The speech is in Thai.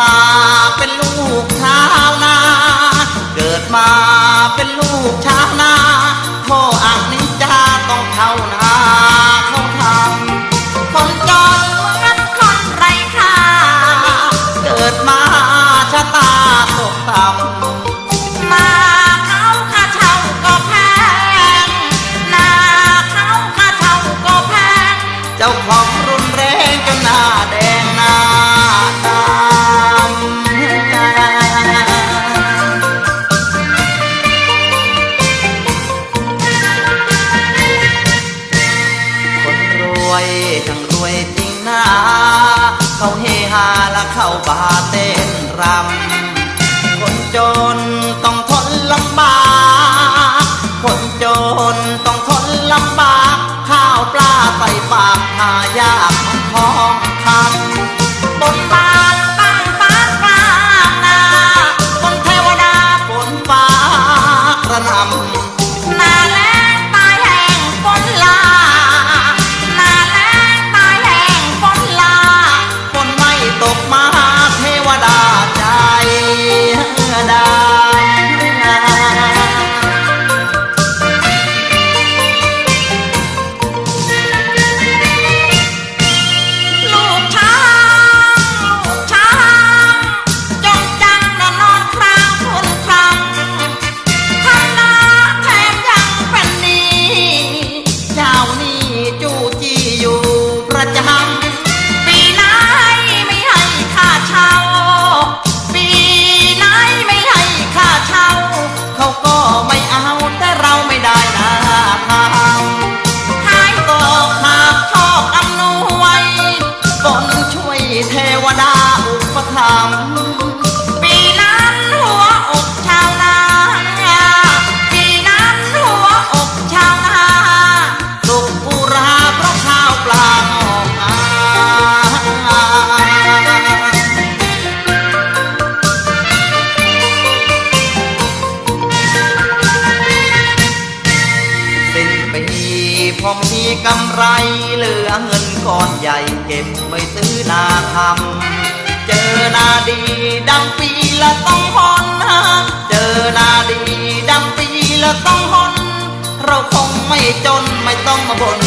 มาเป็นลูกชาวนา เกิดมาเป็นลูกชาวนาพ่ออักนิจาต้องเท่านา วยจริงนาเขาเฮฮาและเข้าบาเต้นรำ เทวดา กำไรเหลือเงินก้อนใหญ่เก็บไว้ซื้อนาทำเจอนาดีดังปีละต้องหอนเจอนาดีดังปีละต้องหอนเราคงไม่จนไม่ต้องมาบ่น